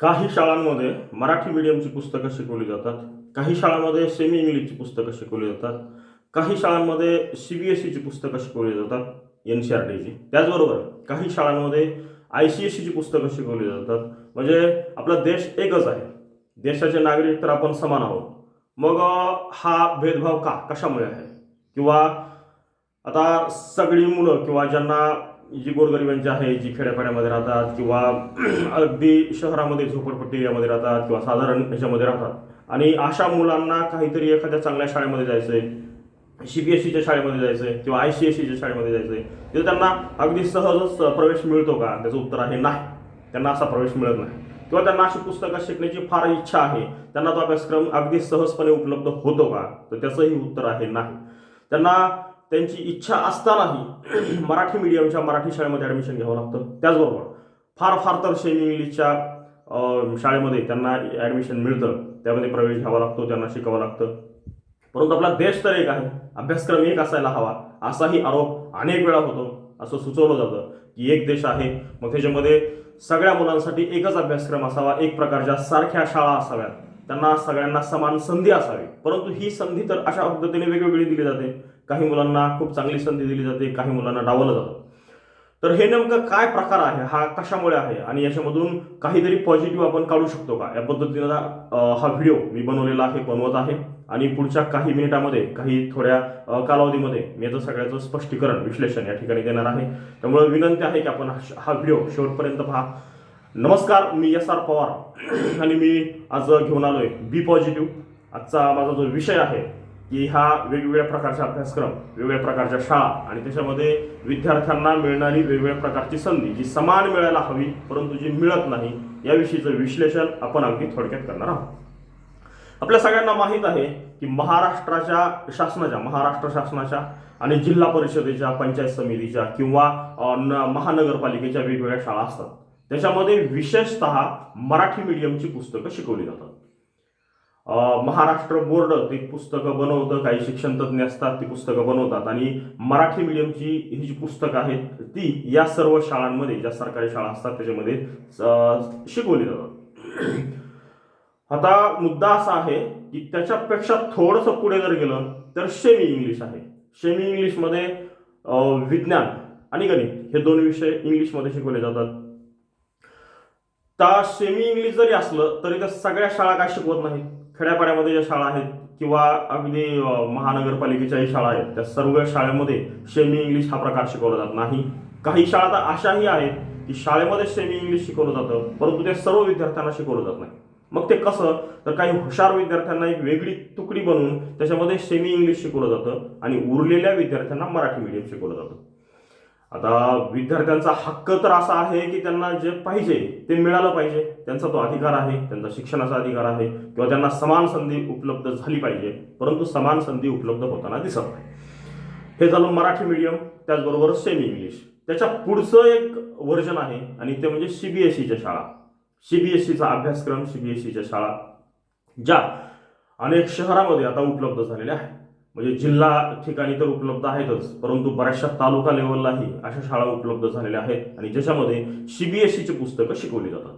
काही शाळांमध्ये मराठी मीडियमची पुस्तकं शिकवली जातात काही शाळांमध्ये सेमी इंग्लिशची पुस्तकं शिकवली जातात काही शाळांमध्ये सी बी एस सीची पुस्तकं शिकवली जातात एन सी आर टीची त्याचबरोबर काही शाळांमध्ये आय सी एस सीची पुस्तकं शिकवली जातात. म्हणजे आपला देश एकच आहे. देशाचे नागरिक तर आपण समान आहोत. मग हा भेदभाव का? कशामुळे आहे? किंवा आता सगळी मुलं किंवा ज्यांना जी गोरगरिबांची आहे जी खेड्यापाड्यामध्ये राहतात किंवा अगदी शहरामध्ये झोपडपट्टी एरियामध्ये राहतात किंवा साधारण ह्याच्यामध्ये राहतात. आणि अशा मुलांना काहीतरी एखाद्या चांगल्या शाळेमध्ये जायचं आहे सी बी एस सीच्या शाळेमध्ये जायचं आहे किंवा आय सी एस सीच्या शाळेमध्ये जायचं आहे तिथे त्यांना अगदी सहजच प्रवेश मिळतो का? त्याचं उत्तर आहे नाही. त्यांना असा प्रवेश मिळत नाही. किंवा त्यांना अशी पुस्तकं शिकण्याची फार इच्छा आहे. त्यांना तो अभ्यासक्रम अगदी सहजपणे उपलब्ध होतो का? तर त्याचंही उत्तर आहे नाही. त्यांना त्यांची इच्छा असतानाही मराठी मीडियमच्या मराठी शाळेमध्ये ॲडमिशन घ्यावं लागतं. त्याचबरोबर फार फार तर सेमी इंग्लिशच्या शाळेमध्ये त्यांना ॲडमिशन मिळतं. त्यामध्ये प्रवेश घ्यावा लागतो त्यांना शिकावं लागतं. परंतु आपला देश तर एक आहे. अभ्यासक्रम एक असायला हवा. असाही आरोप अनेक वेळा होतो. असं सुचवलं जातं की एक देश आहे. मग त्याच्यामध्ये सगळ्या मुलांसाठी एकच अभ्यासक्रम असावा. एक प्रकारच्या सारख्या शाळा असाव्यात. त्यांना सगळ्यांना समान संधी असावी. परंतु ही संधी तर अशा पद्धतीने वेगवेगळी दिली जाते. काही मुलांना खूप चांगली संधी दिली जाते काही मुलांना डावलं जातं. तर हे नेमकं काय प्रकार आहे? हा कशामुळे आहे? आणि याच्यामधून काहीतरी पॉझिटिव्ह आपण काढू शकतो का? या पद्धतीनं हा व्हिडिओ मी बनवलेला आहे बनवत आहे. आणि पुढच्या काही मिनिटामध्ये काही थोड्या कालावधीमध्ये मी याचं सगळ्याचं स्पष्टीकरण विश्लेषण या ठिकाणी देणार आहे. त्यामुळे विनंती आहे की आपण हा- हा व्हिडिओ शेवटपर्यंत पहा. नमस्कार मी एस आर पवार. आणि मी आज घेऊन आलोय बी पॉझिटिव्ह आजचा माझा जो विषय आहे की हा वेगवेगळ्या प्रकारचा अभ्यासक्रम वेगवेगळ्या प्रकारच्या शाळा आणि त्याच्यामध्ये विद्यार्थ्यांना मिळणारी वेगवेगळ्या प्रकारची संधी जी समान मिळायला हवी परंतु जी मिळत नाही याविषयीचं विश्लेषण आपण अगदी थोडक्यात करणार आहोत. आपल्या सगळ्यांना माहीत आहे की महाराष्ट्राच्या शासनाच्या महाराष्ट्र शासनाच्या आणि जिल्हा परिषदेच्या पंचायत समितीच्या किंवा महानगरपालिकेच्या वेगवेगळ्या शाळा असतात. त्याच्यामध्ये विशेषतः मराठी मीडियमची पुस्तकं शिकवली जातात. महाराष्ट्र बोर्ड ती पुस्तकं बनवतं. काही शिक्षण तज्ज्ञ असतात ती पुस्तकं बनवतात. आणि मराठी मीडियमची ही जी पुस्तकं आहेत ती या सर्व शाळांमध्ये ज्या सरकारी शाळा असतात त्याच्यामध्ये शिकवली जातात. आता मुद्दा असा आहे की त्याच्यापेक्षा थोडंसं पुढे जर गेलं तर सेमी इंग्लिश आहे. सेमी इंग्लिशमध्ये विज्ञान आणि गणित हे दोन विषय इंग्लिशमध्ये शिकवले जातात. त्या सेमी इंग्लिश जरी असलं तरी त्या सगळ्या शाळा काय शिकवत नाहीत? खेड्यापाड्यामध्ये ज्या शाळा आहेत किंवा अगदी महानगरपालिकेच्याही शाळा आहेत त्या सर्व शाळेमध्ये सेमी इंग्लिश हा प्रकार शिकवला जात नाही. काही शाळा तर अशाही आहेत की शाळेमध्ये सेमी इंग्लिश शिकवलं जातं परंतु त्या सर्व विद्यार्थ्यांना शिकवलं जात नाही. मग ते कसं? तर काही हुशार विद्यार्थ्यांना एक वेगळी तुकडी बनवून त्याच्यामध्ये सेमी इंग्लिश शिकवलं जातं आणि उरलेल्या विद्यार्थ्यांना मराठी मीडियम शिकवलं जातं. आता विद्यार्थ्यांचा हक्क तर असा आहे की त्यांना जे पाहिजे ते मिळालं पाहिजे. त्यांचा तो अधिकार आहे त्यांचा शिक्षणाचा अधिकार आहे किंवा त्यांना समान संधी उपलब्ध झाली पाहिजे परंतु समान संधी उपलब्ध होताना दिसत नाही. हे झालं मराठी मीडियम त्याचबरोबर सेमी इंग्लिश त्याच्या पुढचं एक व्हर्जन आहे आणि ते म्हणजे सीबीएसईच्या शाळा. सीबीएसईचा अभ्यासक्रम सीबीएसईच्या शाळा ज्या अनेक शहरामध्ये आता उपलब्ध झालेल्या आहेत. म्हणजे जिल्हा ठिकाणी तर उपलब्ध आहेतच परंतु बऱ्याचशा तालुका लेवललाही अशा शाळा उपलब्ध झालेल्या आहेत आणि ज्याच्यामध्ये सीबीएसईची पुस्तकं शिकवली जातात.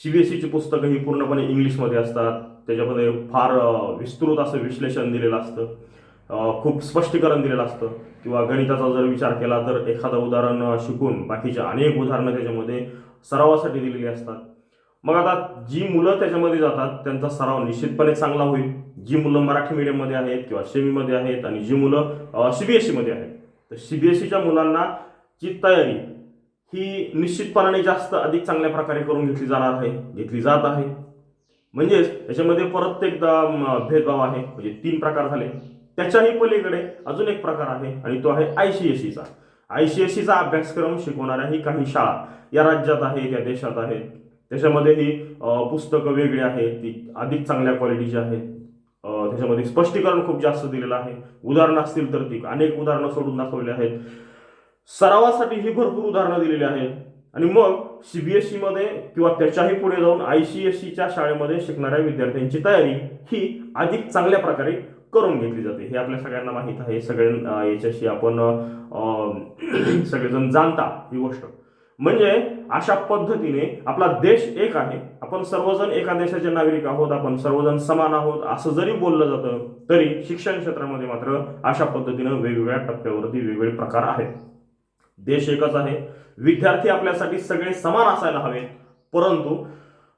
सीबीएसईची पुस्तकं ही पूर्णपणे इंग्लिशमध्ये असतात त्याच्यामध्ये फार विस्तृत असं विश्लेषण दिलेलं असतं खूप स्पष्टीकरण दिलेलं असतं किंवा गणिताचा जर विचार केला तर एखादं उदाहरण शिकून बाकीचे अनेक उदाहरणं त्याच्यामध्ये सरावासाठी दिलेली असतात. मग आता जी मुलं त्याच्यामध्ये जातात त्यांचा सराव निश्चितपणे चांगला होईल. जी मुलं मराठी मीडियममध्ये आहेत किंवा सेमीमध्ये आहेत आणि जी मुलं सीबीएसईमध्ये आहेत. तर सीबीएसईच्या मुलांना ची तयारी ही निश्चितपणाने जास्त अधिक चांगल्या प्रकारे करून घेतली जाणार आहे घेतली जात आहे. म्हणजेच याच्यामध्ये परत एकदा भेदभाव आहे. म्हणजे तीन प्रकार झाले. त्याच्याही पलीकडे अजून एक प्रकार आहे आणि तो आहे आय सी एस सीचा आय सी एस सीचा अभ्यासक्रम शिकवणाऱ्याही काही शाळा या राज्यात आहेत या देशात आहेत. त्याच्यामध्ये ही पुस्तकं वेगळी आहेत ती अधिक चांगल्या क्वालिटीची आहेत. त्याच्यामध्ये स्पष्टीकरण खूप जास्त दिलेलं आहे. उदाहरणं असतील तर ती अनेक उदाहरणं सोडून दाखवली आहेत. सरावासाठी ही भरपूर उदाहरणं दिलेली आहेत. आणि मग सीबीएसई मध्ये किंवा त्याच्याही पुढे जाऊन आय सी एस सीच्या शाळेमध्ये शिकणाऱ्या विद्यार्थ्यांची तयारी ही अधिक चांगल्या प्रकारे करून घेतली जाते. हे आपल्या सगळ्यांना माहीत आहे. सगळ्यां याच्याशी आपण सगळेजण जाणता ही गोष्ट. म्हणजे अशा पद्धतीने आपला देश एक आहे. आपण सर्वजण एका देशाचे नागरिक आहोत आपण सर्वजण समान आहोत असं जरी बोललं जातं तरी शिक्षण क्षेत्रामध्ये मात्र अशा पद्धतीनं वेगवेगळ्या टप्प्यावरती वेगवेगळे प्रकार आहेत. देश एकच आहे. विद्यार्थी आपल्यासाठी सगळे समान असायला हवेत परंतु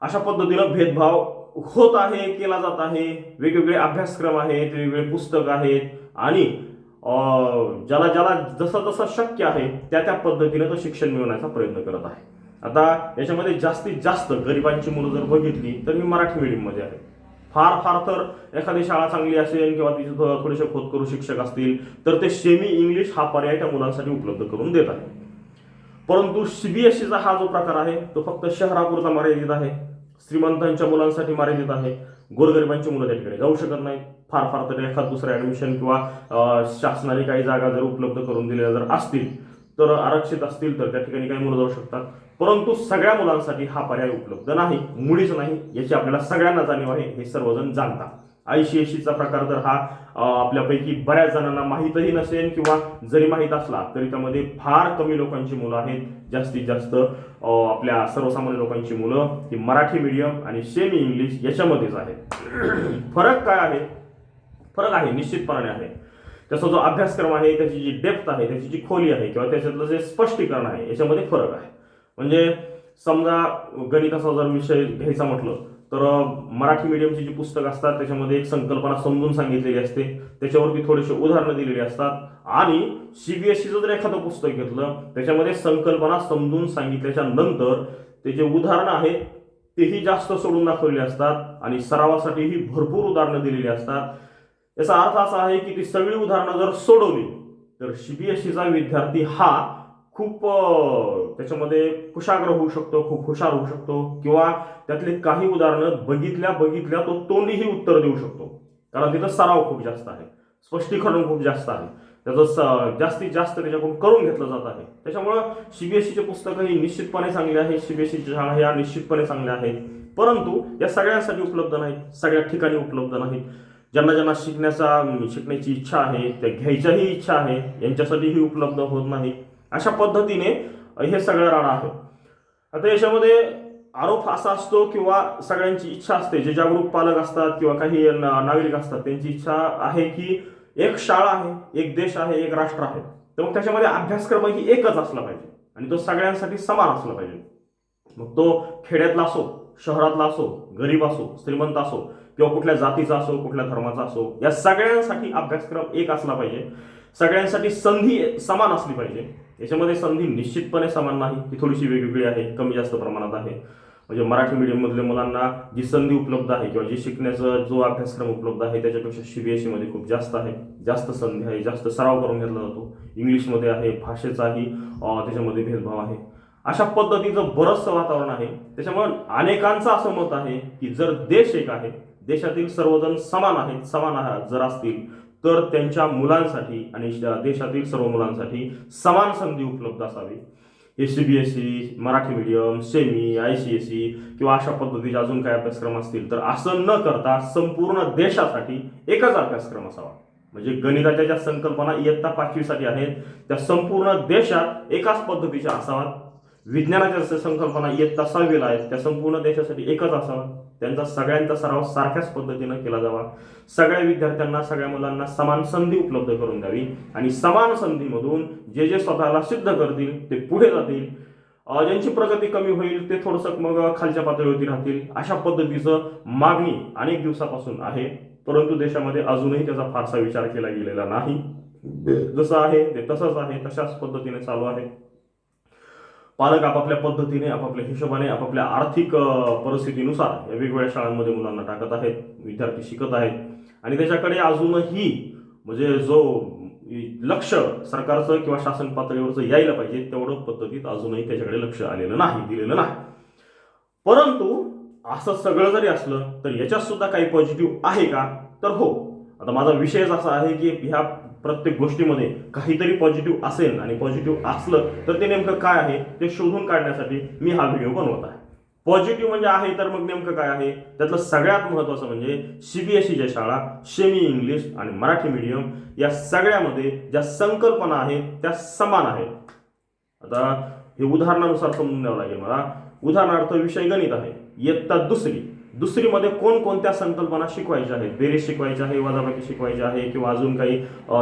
अशा पद्धतीनं भेदभाव होत आहे केला जात आहे. वेगवेगळे अभ्यासक्रम आहेत वेगवेगळे पुस्तक आहेत. आणि ज्याला ज्याला जसं जसं शक्य आहे त्या त्या पद्धतीने तो शिक्षण मिळवण्याचा प्रयत्न करत आहे. आता याच्यामध्ये जास्तीत जास्त गरिबांची मुलं जर बघितली तर मी मराठी मीडियममध्ये आहे. फार फार तर एखादी शाळा चांगली असेल किंवा तिथे थोडेसे खोदकरू शिक्षक असतील तर ते सेमी इंग्लिश हा पर्याय त्या मुलांसाठी उपलब्ध करून देत आहे परंतु सीबीएसईचा हा जो प्रकार आहे तो फक्त शहरापुरता मर्यादित आहे श्रीमंतांच्या मुलांसाठी मर्यादित आहे. गोरगरिबांची मुलं त्या ठिकाणी जाऊ शकत नाहीत. फार फार तरी एखाद दुसरं ॲडमिशन किंवा शासनाने काही जागा जर उपलब्ध करून दिलेल्या जर असतील तर आरक्षित असतील तर त्या ठिकाणी काही मुलं जाऊ शकतात. परंतु सगळ्या मुलांसाठी हा पर्याय उपलब्ध नाही मुळीच नाही याची आपल्याला सगळ्यांना जाणीव आहे हे सर्वजण जाणतात. आयसीएससीचा प्रकार तर हा आपल्यापैकी बऱ्याच जणांना माहीतही नसेल किंवा जरी माहीत असला तरी त्यामध्ये फार कमी लोकांची मुलं आहेत. जास्तीत जास्त आपल्या सर्वसामान्य लोकांची मुलं ही मराठी मीडियम आणि सेमी इंग्लिश याच्यामध्येच आहेत. फरक काय आहे? फरक आहे निश्चितपणे आहे. त्याचा जो अभ्यासक्रम आहे त्याची जी डेप्थ आहे त्याची जी खोली आहे किंवा त्याच्यातलं जे स्पष्टीकरण आहे याच्यामध्ये फरक आहे. म्हणजे समजा गणिताचा जर विषय घ्यायचा म्हटलं तर मराठी मीडियमची जी पुस्तकं असतात त्याच्यामध्ये एक संकल्पना समजून सांगितलेली असते. त्याच्यावरती थोडेसे उदाहरणं दिलेली असतात. आणि सीबीएसईचं जर एखादं पुस्तक घेतलं त्याच्यामध्ये संकल्पना समजून सांगितल्याच्या नंतर ते जे उदाहरणं आहेत तेही जास्त सोडून दाखवलेले असतात आणि सरावासाठीही भरपूर उदाहरणं दिलेली असतात. याचा अर्थ असा आहे की ती सगळी उदाहरणं जर सोडवली तर सीबीएसईचा विद्यार्थी हा खूप त्याच्यामध्ये कुशाग्र होऊ शकतो खूप हुशार होऊ शकतो. किंवा त्यातले काही उदाहरणं बघितल्या बघितल्या तो तोंडीही उत्तर देऊ शकतो. कारण तिथं सराव खूप जास्त आहे. स्पष्टीकरण खूप जास्त आहे. त्याचं स- जास्तीत जास्त त्याच्याकडून करून घेतलं जात आहे. त्याच्यामुळं सीबीएसईचे पुस्तकं ही निश्चितपणे चांगली आहे सीबीएसईच्या शाळा ह्या निश्चितपणे चांगल्या आहेत. परंतु या सगळ्यांसाठी उपलब्ध नाहीत. सगळ्या ठिकाणी उपलब्ध नाहीत. ज्यांना ज्यांना शिकण्याचा शिकण्याची इच्छा आहे त्या घ्यायच्याही इच्छा आहे यांच्यासाठीही उपलब्ध होत नाही अशा पद्धतीने हे सगळं राहणार आहे. आता याच्यामध्ये आरोप असा असतो किंवा सगळ्यांची इच्छा असते जे जागरूक पालक असतात किंवा काही नागरिक असतात त्यांची इच्छा आहे की एक शाळा आहे एक देश आहे एक राष्ट्र आहे. तर मग त्याच्यामध्ये अभ्यासक्रम ही एकच असला पाहिजे आणि तो सगळ्यांसाठी समान असला पाहिजे. मग तो खेड्यातला असो शहरातला असो गरीब असो श्रीमंत असो किंवा कुठल्या जातीचा असो कुठल्या धर्माचा असो या सगळ्यांसाठी अभ्यासक्रम एक असला पाहिजे. सगळ्यांसाठी संधी समान असली पाहिजे. याच्यामध्ये संधी निश्चितपणे समान नाही. ती थोडीशी वेगवेगळी आहे कमी जास्त प्रमाणात आहे. म्हणजे मराठी मीडियममधल्या मुलांना जी संधी उपलब्ध आहे किंवा जी शिकण्याचा जो अभ्यासक्रम उपलब्ध आहे त्याच्यापेक्षा सी बी एसमध्ये खूप जास्त आहे. जास्त संधी आहे जास्त सराव करून घेतला जातो. इंग्लिशमध्ये आहे भाषेचाही त्याच्यामध्ये भेदभाव आहे. अशा पद्धतीचं बरंचसं वातावरण आहे. त्याच्यामुळे अनेकांचं असं मत आहे की जर देश एक आहे देशातील सर्वजण समान आहेत समान जर असतील तर त्यांच्या मुलांसाठी आणि देशातील सर्व मुलांसाठी समान संधी उपलब्ध असावी. हे CBSE Marathi medium semi I C S C किंवा अशा पद्धतीचे अजून काही अभ्यासक्रम असतील तर असं न करता संपूर्ण देशासाठी एकच अभ्यासक्रम असावा. म्हणजे गणिताच्या ज्या संकल्पना इयत्ता पाचवीसाठी आहेत त्या संपूर्ण देशात एकाच पद्धतीच्या असाव्यात. विज्ञानाच्या संकल्पना इयत्ता सहावीला आहेत त्या संपूर्ण देशासाठी एकच असावा त्यांचा सगळ्यांचा सराव सारख्याच पद्धतीनं केला जावा. सगळ्या विद्यार्थ्यांना सगळ्या मुलांना समान संधी उपलब्ध करून द्यावी आणि समान संधीमधून जे जे स्वतःला सिद्ध करतील ते पुढे जातील. ज्यांची प्रगती कमी होईल ते थोडंसं मग खालच्या पातळीवरती राहतील. अशा पद्धतीचं मागणी अनेक दिवसापासून आहे. परंतु देशामध्ये अजूनही त्याचा फारसा विचार केला गेलेला नाही. जसं आहे ते तसंच आहे तशाच पद्धतीने चालू आहे. पालक आपापल्या पद्धतीने आपापल्या हिशोबाने आपापल्या आर्थिक परिस्थितीनुसार या वेगवेगळ्या शाळांमध्ये मुलांना टाकत आहेत विद्यार्थी शिकत आहेत. आणि त्याच्याकडे अजूनही म्हणजे जो लक्ष सरकारचं किंवा शासन पातळीवरचं यायला पाहिजे तेवढं पद्धतीत अजूनही त्याच्याकडे लक्ष आलेलं नाही दिलेलं नाही. परंतु असं सगळं जरी असलं तर याच्यात सुद्धा काही पॉझिटिव्ह आहे का? तर हो. आता माझा विषयच असा आहे की ह्या प्रत्येक गोष्टीमध्ये काहीतरी पॉझिटिव्ह असेल आणि पॉझिटिव्ह असलं तर ते नेमकं काय आहे ते शोधून काढण्यासाठी मी हा व्हिडिओ बनवत आहे. पॉझिटिव्ह म्हणजे आहे तर मग नेमकं काय आहे? त्यातलं सगळ्यात महत्त्वाचं म्हणजे सीबीएसईच्या शाळा सेमी इंग्लिश आणि मराठी मीडियम या सगळ्यामध्ये ज्या संकल्पना आहेत त्या समान आहेत. आता हे उदाहरणानुसार समजून द्यावं लागेल मला. उदाहरणार्थ विषय गणित आहे. इयत्ता दुसरी. दुसरीमध्ये कोणकोणत्या संकल्पना शिकवायच्या आहेत? बेरीज शिकवायच्या आहे वजाबाकी शिकवायच्या आहे किंवा अजून काही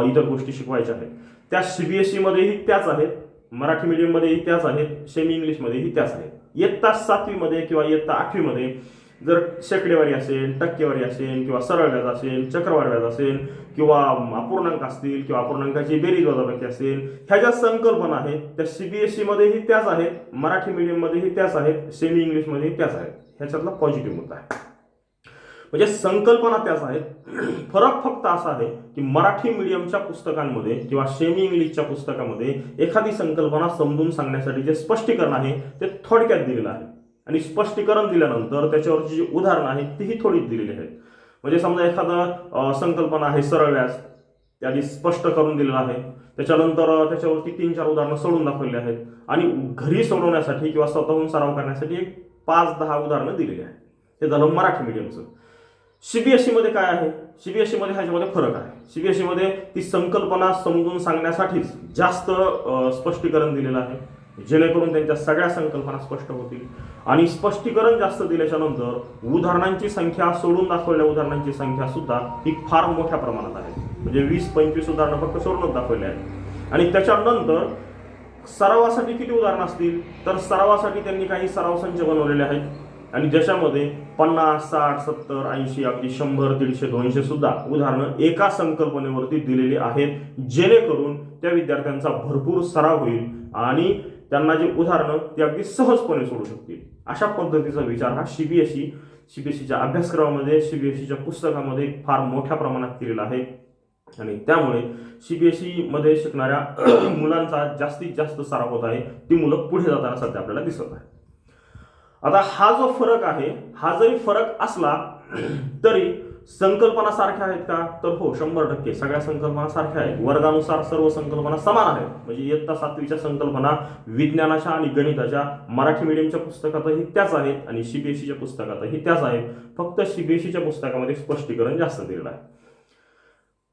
इतर गोष्टी शिकवायच्या आहेत. त्या सीबीएसई मध्येही त्याच आहेत मराठी मीडियममध्येही त्याच आहेत सेमी इंग्लिशमध्येही त्याच आहेत. इयत्ता सातवीमध्ये किंवा इयत्ता आठवीमध्ये जर शेकडेवारी असेल टक्केवारी असेल किंवा सरळ व्याज असेल चक्रवाढ व्याज असेल किंवा अपूर्णांक असतील किंवा अपूर्णांकाची बेरीज वजाबाकी असेल ह्या ज्या संकल्पना आहेत त्या सीबीएसई मध्येही त्याच आहेत मराठी मीडियममध्येही त्याच आहेत सेमी इंग्लिशमध्येही त्याच आहेत. ह्याच्यातला पॉझिटिव्ह मुद्दा आहे. म्हणजे संकल्पना त्याच आहेत फरक फक्त असा आहे की मराठी मीडियमच्या पुस्तकांमध्ये किंवा सेमी इंग्लिशच्या पुस्तकामध्ये एखादी संकल्पना समजून सांगण्यासाठी जे स्पष्टीकरण आहे ते थोडक्यात दिलेलं आहे. आणि स्पष्टीकरण दिल्यानंतर त्याच्यावरची जी उदाहरणं आहेत तीही थोडीच दिलेली आहेत. म्हणजे समजा एखादं संकल्पना आहे सरळ व्याज त्याआधी आधी स्पष्ट करून दिलेलं आहे. त्याच्यानंतर त्याच्यावरती तीन चार उदाहरणं सोडून दाखवली आहेत. आणि घरी सोडवण्यासाठी किंवा स्वतःहून सराव करण्यासाठी एक पाच दहा उदाहरणं दिलेली आहेत. हे झालं मराठी मीडियमचं सीबीएसई मध्ये काय आहे? सीबीएसईमध्ये ह्याच्यामध्ये फरक आहे. सीबीएसईमध्ये ती संकल्पना समजून सांगण्यासाठीच जास्त स्पष्टीकरण दिलेलं आहे. जेणेकरून त्यांच्या सगळ्या संकल्पना स्पष्ट होतील. आणि स्पष्टीकरण जास्त दिल्याच्या नंतर उदाहरणांची संख्या सोडून दाखवलेल्या उदाहरणांची संख्या सुद्धा ही फार मोठ्या प्रमाणात आहे. म्हणजे वीस पंचवीस उदाहरणं फक्त सोडूनच दाखवले आहेत. आणि त्याच्यानंतर सरावासाठी किती उदाहरणं असतील? तर सरावासाठी त्यांनी काही सराव संच बनवलेले आहेत. आणि ज्याच्यामध्ये पन्नास साठ सत्तर ऐंशी अगदी शंभर दीडशे दोनशे सुद्धा उदाहरणं एका संकल्पनेवरती दिलेली आहेत. जेणेकरून त्या विद्यार्थ्यांचा भरपूर सराव होईल आणि त्यांना जे उदाहरणं ती अगदी सहजपणे सोडू शकतील. अशा पद्धतीचा विचार हा सीबीएसई सीबीएसईच्या अभ्यासक्रमामध्ये सीबीएसईच्या पुस्तकामध्ये फार मोठ्या प्रमाणात केलेला आहे. आणि त्यामुळे सीबीएसई मध्ये शिकणाऱ्या मुलांचा जास्तीत जास्त सराव होत आहे. ती मुलं पुढे जाताना सध्या आपल्याला दिसत आहे आता हा जो फरक आहे हा जरी फरक असला तरी संकल्पना सारख्या आहेत का? तर हो शंभर टक्के. सगळ्या संकल्पना सारख्या आहेत. वर्गानुसार सर्व संकल्पना समान आहेत. म्हणजे इयत्ता सातवीच्या संकल्पना विज्ञानाच्या आणि गणिताच्या मराठी मीडियमच्या पुस्तकातही त्याच आहेत आणि सीबीएसईच्या पुस्तकातही त्याच आहेत. फक्त सीबीएसईच्या पुस्तकामध्ये स्पष्टीकरण जास्त दिलेलं आहे.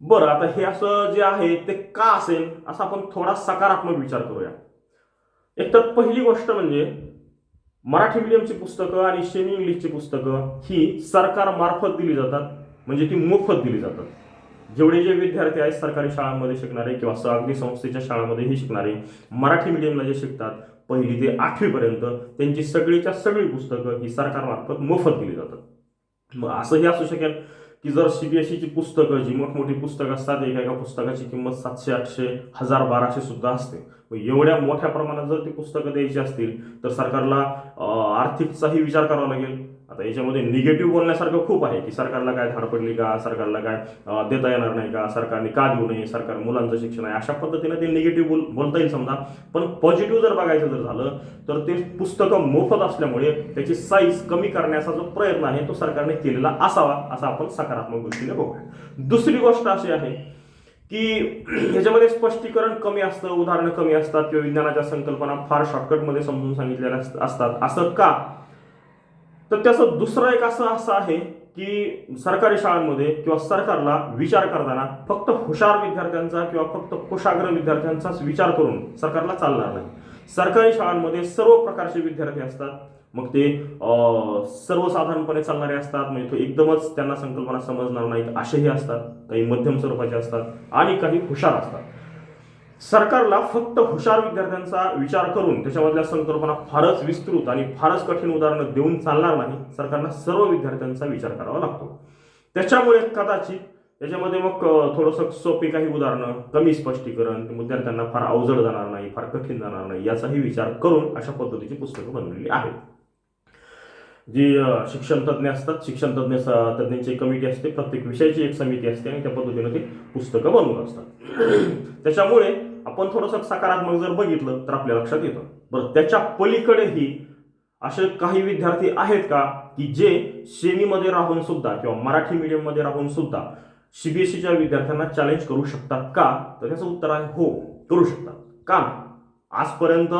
बरं आता हे असं जे आहे ते का असेल असा आपण थोडा सकारात्मक विचार करूया. एक तर पहिली गोष्ट म्हणजे मराठी मिडियमची पुस्तकं आणि सेमी इंग्लिशची पुस्तकं ही सरकारमार्फत दिली जातात म्हणजे ती मोफत दिली जातात. जेवढे जे विद्यार्थी आहेत सरकारी शाळांमध्ये शिकणारे किंवा स- संस्थेच्या शाळांमध्येही शिकणारे मराठी मिडियमला जे शिकतात पहिली ते आठवीपर्यंत त्यांची सगळीच्या सगळी पुस्तकं ही सरकारमार्फत मोफत दिली जातात. मग असंही असू शकेल की जर सीबीएसईची पुस्तकं जी मोठमोठी पुस्तकं असतात एका एका पुस्तकाची किंमत सातशे आठशे हजार बाराशे सुद्धा असते. मग एवढ्या मोठ्या प्रमाणात जर ती पुस्तकं द्यायची असतील तर सरकारला आर्थिकचाही विचार करावा लागेल. आता याच्यामध्ये निगेटिव्ह बोलण्यासारखं खूप आहे की सरकारला काय धाड पडली का? सरकारला काय देता येणार नाही का? सरकारने का देऊ नये? सरकार मुलांचं शिक्षण आहे. अशा पद्धतीने ते निगेटिव्ह बोल बोलता येईल समजा. पण पॉझिटिव्ह जर बघायचं जर झालं तर ते पुस्तकं मोफत असल्यामुळे त्याची साईज कमी करण्याचा जो प्रयत्न आहे तो सरकारने केलेला असावा असं आपण सकारात्मक गोष्टीने बघूया. दुसरी गोष्ट अशी आहे की ह्याच्यामध्ये स्पष्टीकरण कमी असतं उदाहरणं कमी असतात किंवा विज्ञानाच्या संकल्पना फार शॉर्टकटमध्ये समजून सांगितलेल्या असतात. असं का? तर त्याचं दुसरं एक असं असं आहे की सरकारी शाळांमध्ये किंवा सरकारला विचार करताना फक्त हुशार विद्यार्थ्यांचा किंवा फक्त कुशाग्र विद्यार्थ्यांचाच विचार करून सरकारला चालणार नाही. सरकारी शाळांमध्ये सर्व प्रकारचे विद्यार्थी असतात. मग ते सर्वसाधारणपणे चालणारे असतात. म्हणजे तो एकदमच त्यांना संकल्पना समजणार नाहीत असेही असतात. काही मध्यम स्वरूपाचे असतात आणि काही हुशार असतात. सरकारला फक्त हुशार विद्यार्थ्यांचा विचार करून त्याच्यामधल्या संकल्पना फारच विस्तृत आणि फारच कठीण उदाहरणं देऊन चालणार नाही सरकारला सर्व विद्यार्थ्यांचा विचार करावा लागतो. त्याच्यामुळे कदाचित त्याच्यामध्ये मग थोडंसं सोपी काही उदाहरणं कमी स्पष्टीकरण विद्यार्थ्यांना फार अवजड जाणार नाही फार कठीण जाणार नाही याचाही विचार करून अशा पद्धतीची पुस्तकं बनवलेली आहेत. जी शिक्षण तज्ज्ञ असतात शिक्षण तज्ज्ञ तज्ज्ञांची एक कमिटी असते प्रत्येक विषयाची एक समिती असते आणि त्या पद्धतीने ते पुस्तकं बनवत असतात. त्याच्यामुळे आपण थोडंसं सकारात्मक जर बघितलं तर आपल्या लक्षात येतं. बरं त्याच्या पलीकडेही असे काही विद्यार्थी आहेत का की जे सेमीमध्ये राहून सुद्धा किंवा मराठी मीडियममध्ये राहून सुद्धा सीबीएसईच्या विद्यार्थ्यांना चॅलेंज करू शकतात का? तर त्याचं उत्तर आहे हो करू शकतात. का आजपर्यंत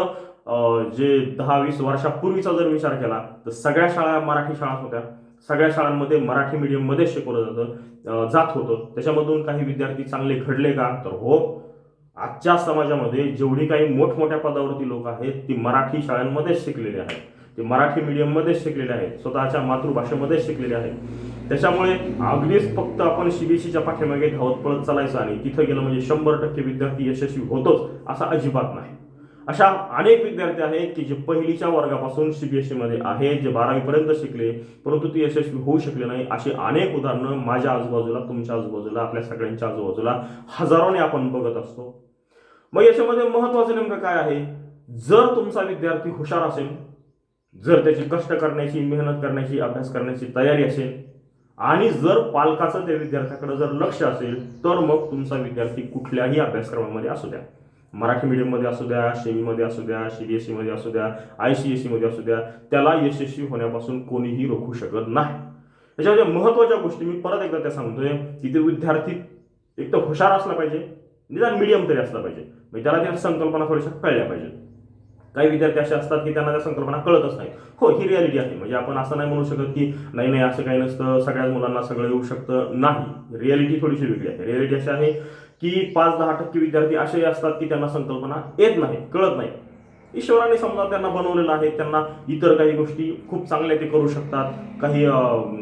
जे दहा वीस वर्षापूर्वीचा जर विचार केला तर सगळ्या शाळा मराठी शाळा होत्या. सगळ्या शाळांमध्ये मराठी मीडियममध्ये शिकवलं जातं जात होतं. त्याच्यामधून काही विद्यार्थी चांगले घडले का? तर हो. आजच्या समाजामध्ये जेवढी काही मोठमोठ्या पदावरती लोक आहेत ती मराठी शाळांमध्येच शिकलेले आहेत. ते मराठी मीडियममध्येच शिकलेले आहेत. स्वतःच्या मातृभाषेमध्येच शिकलेले आहेत. त्याच्यामुळे अगदीच फक्त आपण सीबीएसईच्या पाठीमागे धावत पळत चालायचं आणि तिथं गेलं म्हणजे शंभर टक्के विद्यार्थी यशस्वी होतोच असा अजिबात नाही. अशा अनेक विद्यार्थी आहेत की जे पहिलीच्या वर्गापासून सीबीएसईमध्ये आहेत जे बारावीपर्यंत शिकले परंतु ते यशस्वी होऊ शकले नाही. अशी अनेक उदाहरणं माझ्या आजूबाजूला तुमच्या आजूबाजूला आपल्या सगळ्यांच्या आजूबाजूला हजारोने आपण बघत असतो. मग याच्यामध्ये महत्वाचं नेमकं काय आहे? जर तुमचा विद्यार्थी हुशार असेल जर त्याची कष्ट करण्याची मेहनत करण्याची अभ्यास करण्याची तयारी असेल आणि जर पालकाचं त्या विद्यार्थ्याकडे जर लक्ष असेल तर मग तुमचा विद्यार्थी कुठल्याही अभ्यासक्रमामध्ये असू द्या. मराठी मीडियममध्ये असू द्या सेमीमध्ये असू द्या सी बी एस सीमध्ये असू द्या आय सी एस सीमध्ये असू द्या त्याला यशस्वी होण्यापासून कोणीही रोखू शकत नाही. त्याच्यामध्ये महत्त्वाच्या गोष्टी मी परत एकदा त्या सांगतोय की ते विद्यार्थी एक तर हुशार असला पाहिजे निदान मीडियम तरी असला पाहिजे. म्हणजे त्याला त्या संकल्पना थोड्याशा कळल्या पाहिजेत. काही विद्यार्थी असे असतात की त्यांना त्या संकल्पना कळतच नाही. हो ही रियालिटी आहे. म्हणजे आपण असं नाही म्हणू शकत की नाही नाही असं काही नसतं. सगळ्याच मुलांना सगळं येऊ शकतं. नाही. रियालिटी थोडीशी वेगळी आहे. रियालिटी अशी आहे की पाच दहा टक्के विद्यार्थी असेही असतात की त्यांना संकल्पना येत नाही कळत नाही. ईश्वराने समजा त्यांना बनवलेलं आहे त्यांना इतर काही गोष्टी खूप चांगल्या ते करू शकतात. काही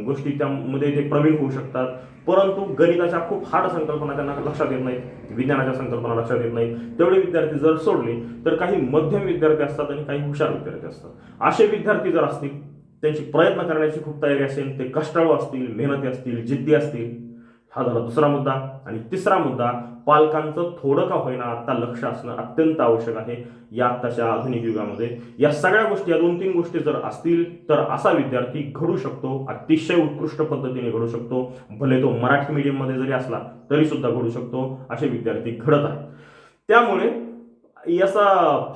गोष्टी त्यामध्ये ते प्रवीण होऊ शकतात. परंतु गणिताच्या खूप हार्ड संकल्पना त्यांना लक्षात येत नाहीत विज्ञानाच्या संकल्पना लक्षात येत नाहीत. तेवढे विद्यार्थी जर सोडले तर काही मध्यम विद्यार्थी असतात आणि काही हुशार विद्यार्थी असतात. असे विद्यार्थी जर असतील त्यांची प्रयत्न करण्याची खूप तयारी असेल ते कष्टाळू असतील मेहनती असतील जिद्दी असतील हा झाला दुसरा मुद्दा. आणि तिसरा मुद्दा पालकांचं थोडं का होईना आत्ता लक्ष असणं अत्यंत आवश्यक आहे या आत्ताच्या आधुनिक युगामध्ये. या सगळ्या गोष्टी या दोन तीन गोष्टी जर असतील तर असा विद्यार्थी घडू शकतो. अतिशय उत्कृष्ट पद्धतीने घडू शकतो. भले तो मराठी मीडियममध्ये जरी असला तरी सुद्धा घडू शकतो. असे विद्यार्थी घडत आहेत. त्यामुळे याचा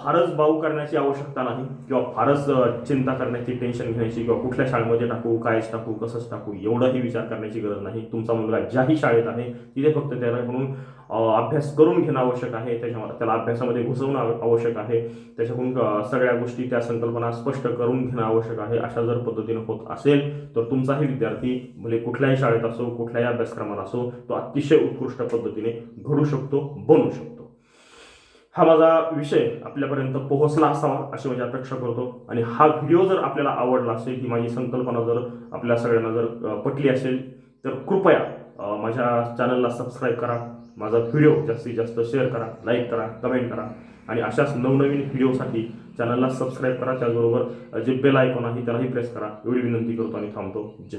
फारच भाऊ करण्याची आवश्यकता नाही किंवा फारच चिंता करण्याची टेन्शन घेण्याची किंवा कुठल्या शाळेमध्ये टाकू कायच टाकू कसंच टाकू एवढाही विचार करण्याची गरज नाही. तुमचा मुलगा ज्याही शाळेत आहे तिथे फक्त त्याला म्हणून अभ्यास करून घेणं आवश्यक आहे. त्याच्यामध्ये त्याला अभ्यासामध्ये घुसवणं आवश्यक आहे. त्याच्याकडून सगळ्या गोष्टी त्या संकल्पना स्पष्ट करून घेणं आवश्यक आहे. अशा जर पद्धतीने होत असेल तर तुमचाही विद्यार्थी भले कुठल्याही शाळेत असो कुठल्याही अभ्यासक्रमात असो तो अतिशय उत्कृष्ट पद्धतीने घडू शकतो बनू शकतो. हा माझा विषय आपल्यापर्यंत पोहोचला असावा अशी माझी अपेक्षा करतो. आणि हा व्हिडिओ जर आपल्याला आवडला असेल ही माझी संकल्पना जर आपल्या सगळ्यांना जर पटली असेल तर कृपया माझ्या चॅनलला सबस्क्राईब करा. माझा व्हिडिओ जास्तीत जास्त शेअर करा लाईक करा कमेंट करा. आणि अशाच नवनवीन व्हिडिओसाठी चॅनलला सबस्क्राईब करा. त्याचबरोबर जे बेल आयकॉन आहे त्यालाही प्रेस करा. एवढी विनंती करतो आणि थांबतो. जय.